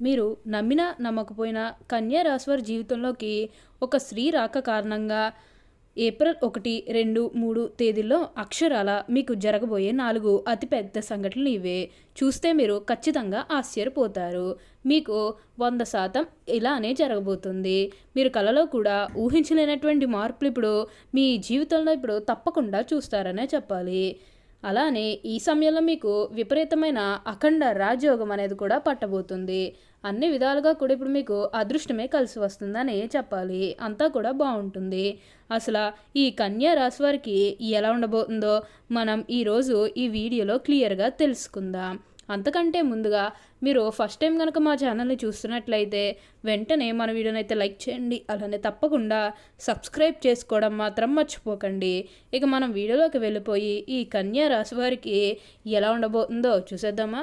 మీరు నమ్మినా నమ్మకపోయినా కన్యా రాశివారి జీవితంలోకి ఒక స్త్రీ రాక కారణంగా ఏప్రిల్ ఒకటి రెండు మూడు తేదీల్లో అక్షరాల మీకు జరగబోయే నాలుగు అతిపెద్ద సంఘటనలు ఇవే. చూస్తే మీరు ఖచ్చితంగా ఆశ్చర్యపోతారు. మీకు వంద శాతం ఇలానే జరగబోతుంది. మీరు కలలో కూడా ఊహించలేనటువంటి మార్పులు ఇప్పుడు మీ జీవితంలో ఇప్పుడు తప్పకుండా చూస్తారనే చెప్పాలి. అలానే ఈ సమయంలో మీకు విపరీతమైన అఖండ రాజయోగం అనేది కూడా పట్టబోతుంది. అన్ని విధాలుగా కూడా ఇప్పుడు మీకు అదృష్టమే కలిసి వస్తుందని చెప్పాలి. అంతా కూడా బాగుంటుంది. అసలు ఈ కన్యా రాశి వారికి ఎలా ఉండబోతుందో మనం ఈరోజు ఈ వీడియోలో క్లియర్గా తెలుసుకుందాం. అంతకంటే ముందుగా మీరు ఫస్ట్ టైం కనుక మా ఛానల్ని చూస్తున్నట్లయితే వెంటనే మన వీడియోని అయితే లైక్ చేయండి. అలానే తప్పకుండా సబ్స్క్రైబ్ చేసుకోవడం మాత్రం మర్చిపోకండి. ఇక మనం వీడియోలోకి వెళ్ళిపోయి ఈ కన్యా రాశి వారికి ఎలా ఉండబోతుందో చూసేద్దామా?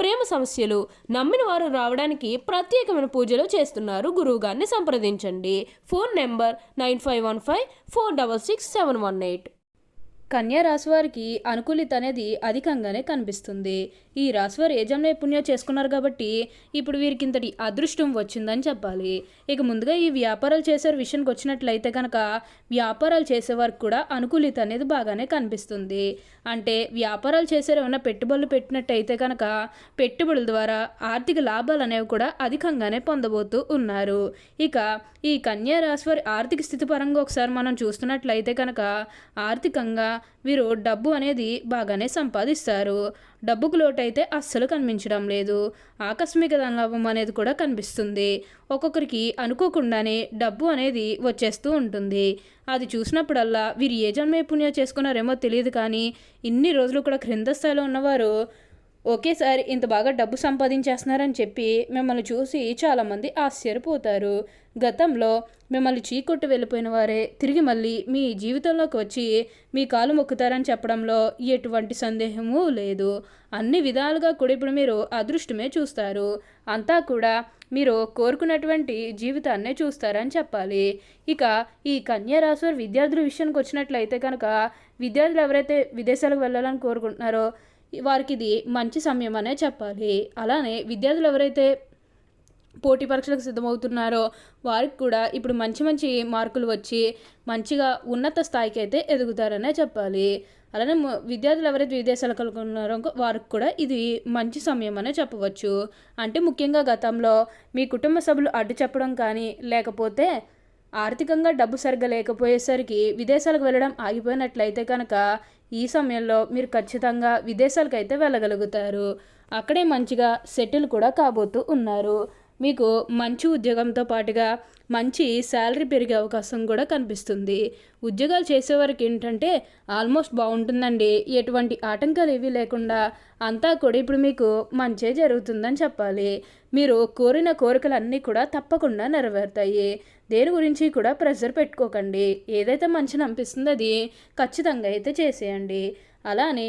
ప్రేమ సమస్యలు నమ్మిన వారు రావడానికి ప్రత్యేకమైన పూజలు చేస్తున్నారు. గురువుగారిని సంప్రదించండి. Phone number nine five one five four double six seven one eight. కన్యా రాశి వారికి అనుకూలిత అనేది అధికంగానే కనిపిస్తుంది. ఈ రాశివారు ఏ జన్మ పుణ్యం చేసుకున్నారు కాబట్టి ఇప్పుడు వీరికి ఇంతటి అదృష్టం వచ్చిందని చెప్పాలి. ఇక ముందుగా ఈ వ్యాపారాలు చేసే విషయానికి వచ్చినట్లయితే కనుక వ్యాపారాలు చేసేవారికి కూడా అనుకూలిత అనేది బాగానే కనిపిస్తుంది. అంటే వ్యాపారాలు చేసే ఏమైనా పెట్టుబడులు పెట్టినట్టయితే కనుక పెట్టుబడుల ద్వారా ఆర్థిక లాభాలు అనేవి కూడా అధికంగానే పొందబోతూ ఉన్నారు. ఇక ఈ కన్యా రాశి వారి ఆర్థిక స్థితి పరంగా ఒకసారి మనం చూస్తున్నట్లయితే కనుక ఆర్థికంగా వీరు డబ్బు అనేది బాగానే సంపాదిస్తారు. డబ్బుకు లోటైతే అస్సలు కనిపించడం లేదు. ఆకస్మిక ధనలాభం అనేది కూడా కనిపిస్తుంది. ఒక్కొక్కరికి అనుకోకుండానే డబ్బు అనేది వచ్చేస్తూ ఉంటుంది. అది చూసినప్పుడల్లా వీరు ఏ జన్మే పుణ్యం చేసుకున్నారేమో తెలియదు కానీ ఇన్ని రోజులు కూడా క్రింద స్థాయిలో ఉన్నవారు ఒకేసారి ఇంత బాగా డబ్బు సంపాదించేస్తున్నారని చెప్పి మిమ్మల్ని చూసి చాలామంది ఆశ్చర్యపోతారు. గతంలో మిమ్మల్ని చీకొట్టు వెళ్ళిపోయిన వారే తిరిగి మళ్ళీ మీ జీవితంలోకి వచ్చి మీ కాలు మొక్కుతారని చెప్పడంలో ఎటువంటి సందేహము లేదు. అన్ని విధాలుగా కూడా ఇప్పుడు మీరు అదృష్టమే చూస్తారు. అంతా కూడా మీరు కోరుకున్నటువంటి జీవితాన్నే చూస్తారని చెప్పాలి. ఇక ఈ కన్యా వారి విద్యార్థుల విషయానికి వచ్చినట్లయితే కనుక విద్యార్థులు ఎవరైతే విదేశాలకు వెళ్ళాలని కోరుకుంటున్నారో వారికి ఇది మంచి సమయం అనే చెప్పాలి. అలానే విద్యార్థులు ఎవరైతే పోటీ పరీక్షలకు సిద్ధమవుతున్నారో వారికి కూడా ఇప్పుడు మంచి మంచి మార్కులు వచ్చి మంచిగా ఉన్నత స్థాయికి అయితే ఎదుగుతారనే చెప్పాలి. అలానే విద్యార్థులు ఎవరైతే విదేశాలకు ఉన్నారో వారికి కూడా ఇది మంచి సమయం అనే చెప్పవచ్చు. అంటే ముఖ్యంగా గతంలో మీ కుటుంబ సభ్యులు అడ్డు చెప్పడం కానీ లేకపోతే ఆర్థికంగా డబ్బు సరిగ్గా లేకపోయేసరికి విదేశాలకు వెళ్ళడం ఆగిపోయినట్లయితే కనుక ఈ సమయంలో మీరు ఖచ్చితంగా విదేశాలకు అయితే వెళ్ళగలుగుతారు. అక్కడే మంచిగా సెటిల్ కూడా కాబోతూ ఉన్నారు. మీకు మంచి ఉద్యోగంతో పాటుగా మంచి శాలరీ పెరిగే అవకాశం కూడా కనిపిస్తుంది. ఉద్యోగాలు చేసేవారికి ఏంటంటే ఆల్మోస్ట్ బాగుంటుందండి. ఎటువంటి ఆటంకాలు ఏవీ లేకుండా అంతా కూడా ఇప్పుడు మీకు మంచే జరుగుతుందని చెప్పాలి. మీరు కోరిన కోరికలన్నీ కూడా తప్పకుండా నెరవేరుతాయి. దేని గురించి కూడా ప్రెషర్ పెట్టుకోకండి. ఏదైతే మంచిని అనిపిస్తుందో అది ఖచ్చితంగా అయితే చేసేయండి. అలానే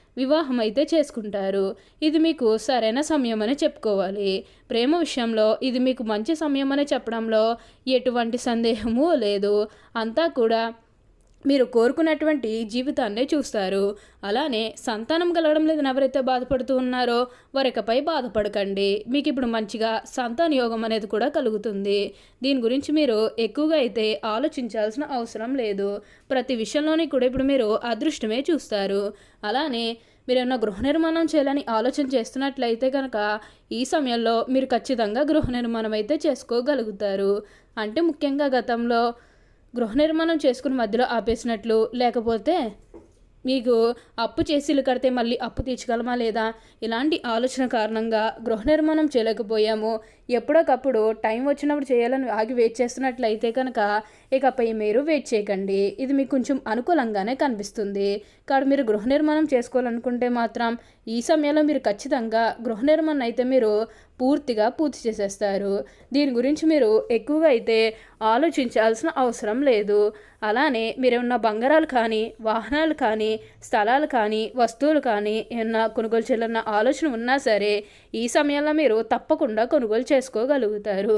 వివాహం అయితే చేసుకుంటారు. ఇది మీకు సరైన సమయం అని చెప్పుకోవాలి. ప్రేమ విషయంలో ఇది మీకు మంచి సమయం అని చెప్పడంలో ఎటువంటి సందేహము లేదు. అంతా కూడా మీరు కోరుకున్నటువంటి జీవితాన్నే చూస్తారు. అలానే సంతానం కలగడం లేదని ఎవరైతే బాధపడుతూ ఉన్నారో వారికపై బాధపడకండి. మీకు ఇప్పుడు మంచిగా సంతాన యోగం అనేది కూడా కలుగుతుంది. దీని గురించి మీరు ఎక్కువగా అయితే ఆలోచించాల్సిన అవసరం లేదు. ప్రతి విషయంలోని కూడా ఇప్పుడు మీరు అదృష్టమే చూస్తారు. అలానే మీరు ఏమన్నా గృహ నిర్మాణం చేయాలని ఆలోచన చేస్తున్నట్లయితే కనుక ఈ సమయంలో మీరు ఖచ్చితంగా గృహ నిర్మాణం అయితే చేసుకోగలుగుతారు. అంటే ముఖ్యంగా గతంలో గృహ నిర్మాణం చేసుకుని మధ్యలో ఆపేసినట్లు లేకపోతే మీకు అప్పు చేసి ఇల్లు కడితే మళ్ళీ అప్పు తీర్చగలమా లేదా? ఇలాంటి ఆలోచన కారణంగా గృహ నిర్మాణం చేయలేకపోయాము. ఎప్పుడోకప్పుడు టైం వచ్చినప్పుడు చేయాలని ఆగి వెయిట్ చేస్తున్నట్లయితే కనుక ఇకపై మీరు వెయిట్ చేయకండి. ఇది మీకు కొంచెం అనుకూలంగానే కనిపిస్తుంది. కాబట్టి మీరు గృహ నిర్మాణం చేసుకోవాలనుకుంటే మాత్రం ఈ సమయంలో మీరు ఖచ్చితంగా గృహ నిర్మాణం అయితే మీరు పూర్తిగా పూర్తి చేసేస్తారు. దీని గురించి మీరు ఎక్కువగా అయితే ఆలోచించాల్సిన అవసరం లేదు. అలానే మీరు ఏమన్నా బంగారాలు కానీ వాహనాలు కానీ స్థలాలు కానీ వస్తువులు కానీ ఏమన్నా కొనుగోలు చేయాలన్న ఆలోచన ఉన్నా సరే ఈ సమయంలో మీరు తప్పకుండా కొనుగోలు చేసుకోగలుగుతారు.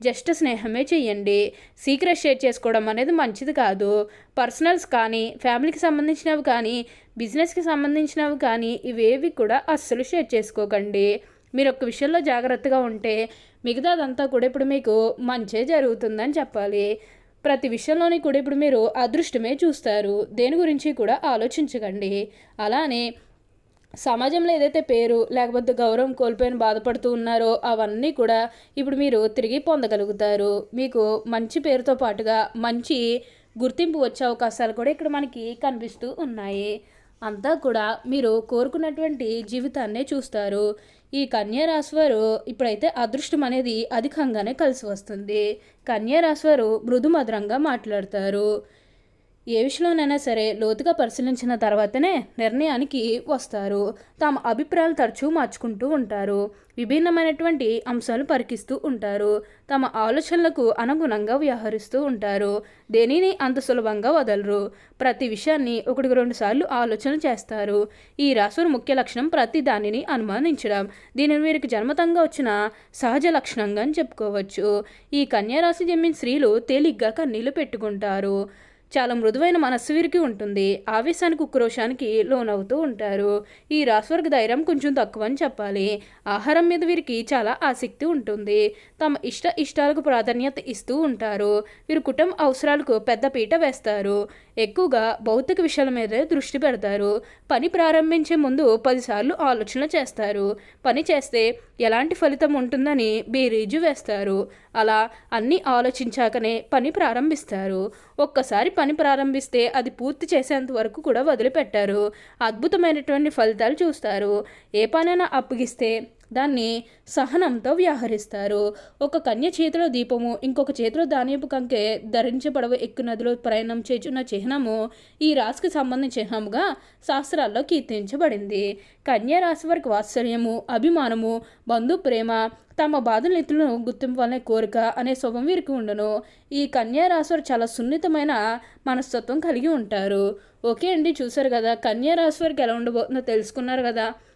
జస్ట్ స్నేహమే చెయ్యండి. సీక్రెట్ షేర్ చేసుకోవడం అనేది మంచిది కాదు. పర్సనల్స్ కానీ ఫ్యామిలీకి సంబంధించినవి కానీ బిజినెస్కి సంబంధించినవి కానీ ఇవేవి కూడా అస్సలు షేర్ చేసుకోకండి. మీరు ఒక్క విషయంలో జాగ్రత్తగా ఉంటే మిగతాదంతా కూడా ఇప్పుడు మీకు మంచే జరుగుతుందని చెప్పాలి. ప్రతి విషయంలోని కూడా ఇప్పుడు మీరు అదృష్టమే చూస్తారు. దేని గురించి కూడా ఆలోచించకండి. అలానే సమాజంలో ఏదైతే పేరు లేకపోతే గౌరవం కోల్పోయిన బాధపడుతూ ఉన్నారో అవన్నీ కూడా ఇప్పుడు మీరు తిరిగి పొందగలుగుతారు. మీకు మంచి పేరుతో పాటుగా మంచి గుర్తింపు వచ్చే అవకాశాలు కూడా ఇక్కడ మనకి కనిపిస్తూ ఉన్నాయి. అంతా కూడా మీరు కోరుకున్నటువంటి జీవితాన్నే చూస్తారు. ఈ కన్యారాశి వారు ఇప్పుడైతే అదృష్టం అనేది అధికంగానే కలిసి వస్తుంది. కన్యారాశి వారు మృదు మధురంగా మాట్లాడతారు. ఏ విషయంలోనైనా సరే లోతుగా పరిశీలించిన తర్వాతనే నిర్ణయానికి వస్తారు. తమ అభిప్రాయాలు తరచూ మార్చుకుంటూ ఉంటారు. విభిన్నమైనటువంటి అంశాలు పరికిస్తూ ఉంటారు. తమ ఆలోచనలకు అనుగుణంగా వ్యవహరిస్తూ ఉంటారు. దేనిని అంత సులభంగా వదలరు. ప్రతి విషయాన్ని ఒకటికి రెండు సార్లు ఆలోచన చేస్తారు. ఈ రాశుల ముఖ్య లక్షణం ప్రతి దానిని అనుమానించడం. దీనిని వీరికి జన్మతంగా వచ్చిన సహజ లక్షణంగా అని చెప్పుకోవచ్చు. ఈ కన్యా రాశి జన్మిన స్త్రీలు తేలిగ్గా కన్నీళ్ళు పెట్టుకుంటారు. చాలా మృదువైన మనస్సు వీరికి ఉంటుంది. ఆవేశానికి ఉక్రోషానికి లోనవుతూ ఉంటారు. ఈ రాశివారికి ధైర్యం కొంచెం తక్కువ అని చెప్పాలి. ఆహారం మీద వీరికి చాలా ఆసక్తి ఉంటుంది. తమ ఇష్ట ఇష్టాలకు ప్రాధాన్యత ఇస్తూ ఉంటారు. వీరు కుటుంబ అవసరాలకు పెద్ద పీట వేస్తారు. ఎక్కువగా భౌతిక విషయాల మీద దృష్టి పెడతారు. పని ప్రారంభించే ముందు పదిసార్లు ఆలోచన చేస్తారు. పని చేస్తే ఎలాంటి ఫలితం ఉంటుందని బేరీజు వేస్తారు. అలా అన్నీ ఆలోచించాకనే పని ప్రారంభిస్తారు. ఒక్కసారి పని ప్రారంభిస్తే అది పూర్తి చేసేంత వరకు కూడా వదిలిపెట్టారు. అద్భుతమైనటువంటి ఫలితాలు చూస్తారు. ఏ పనైనా అప్పగిస్తే దాన్ని సహనంతో వ్యవహరిస్తారు. ఒక కన్య చేతిలో దీపము ఇంకొక చేతిలో ధాన్యపు కంకె ధరించబడవ ఎక్కు నదిలో ప్రయాణం చేచున్న చిహ్నము ఈ రాశికి సంబంధించిన చిహ్నముగా శాస్త్రాల్లో కీర్తించబడింది. కన్యా రాశి వారికి వాత్సల్యము అభిమానము బంధు ప్రేమ తమ బాధల ఇతరులను గుర్తింపు కోరిక అనే స్వభం వీరికి ఉండను. ఈ కన్యా రాశి వారు చాలా సున్నితమైన మనస్తత్వం కలిగి ఉంటారు. ఓకే అండి చూసారు కదా? కన్యా రాశి వారికి ఎలా ఉండబోతుందో తెలుసుకున్నారు కదా?